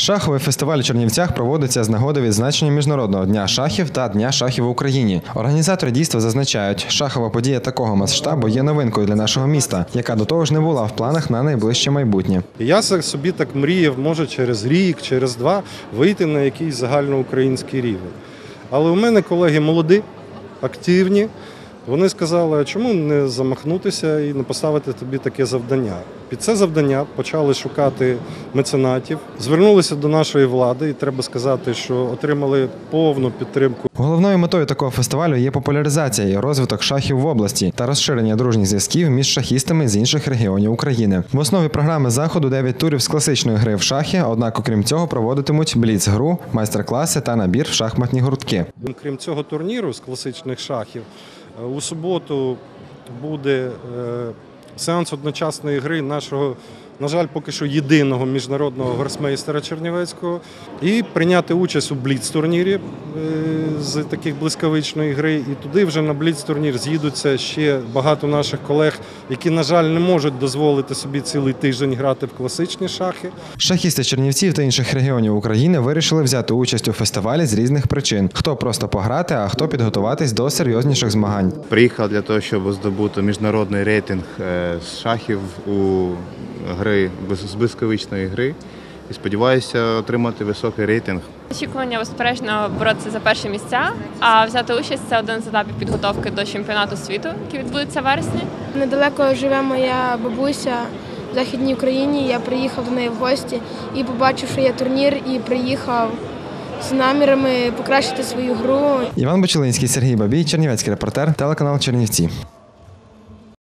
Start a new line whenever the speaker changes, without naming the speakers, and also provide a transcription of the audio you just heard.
Шаховий фестиваль у Чернівцях проводиться з нагоди відзначення міжнародного дня шахів та дня шахів в Україні. Організатори дійства зазначають, шахова подія такого масштабу є новинкою для нашого міста, яка до того ж не була в планах на найближче майбутнє.
Я собі так мріяв, може через рік, через два вийти на якийсь загальноукраїнський рівень. Але у мене колеги молоді, активні. Вони сказали, чому не замахнутися і не поставити тобі таке завдання. Під це завдання почали шукати меценатів, звернулися до нашої влади, і треба сказати, що отримали повну підтримку
Головною метою такого фестивалю є популяризація і розвиток шахів в області та розширення дружніх зв'язків між шахістами з інших регіонів України. В основі програми заходу 9 турів з класичної гри в шахи. Однак, окрім цього, проводитимуть бліц-гру, майстер-класи та набір в шахматні гуртки.
Крім цього турніру з класичних шахів, е, у суботу буде е, сеанс одночасної гри нашого, на жаль, поки що єдиного міжнародного гросмейстера Чернівецького, і прийняти участь у бліц-турнірі е, з таких блискавичної гри. І туди вже на бліц-турнір з'їдуться ще багато наших колег, які, на жаль, не можуть дозволити собі цілий тиждень грати в класичні шахи.
Шахісти Чернівців та інших регіонів України вирішили взяти участь у фестивалі з різних причин: хто просто пограти, а хто підготуватись до серйозніших змагань.
Приїхав для того, щоб здобути міжнародний рейтинг е, з шахів у гри з блискавичної гри. І сподіваюся отримати високий рейтинг.
Очікування, безперечно, боротися за перші місця, а взяти участь це один з етапів підготовки до чемпіонату світу, який відбудеться в вересні.
Недалеко живе моя бабуся в Західній Україні. Я приїхав до неї в гості і побачив, що є турнір, і приїхав з намірами покращити свою гру.
Іван Бочелинський, Сергій Бабій, Чернівецький репортер, телеканал Чернівці.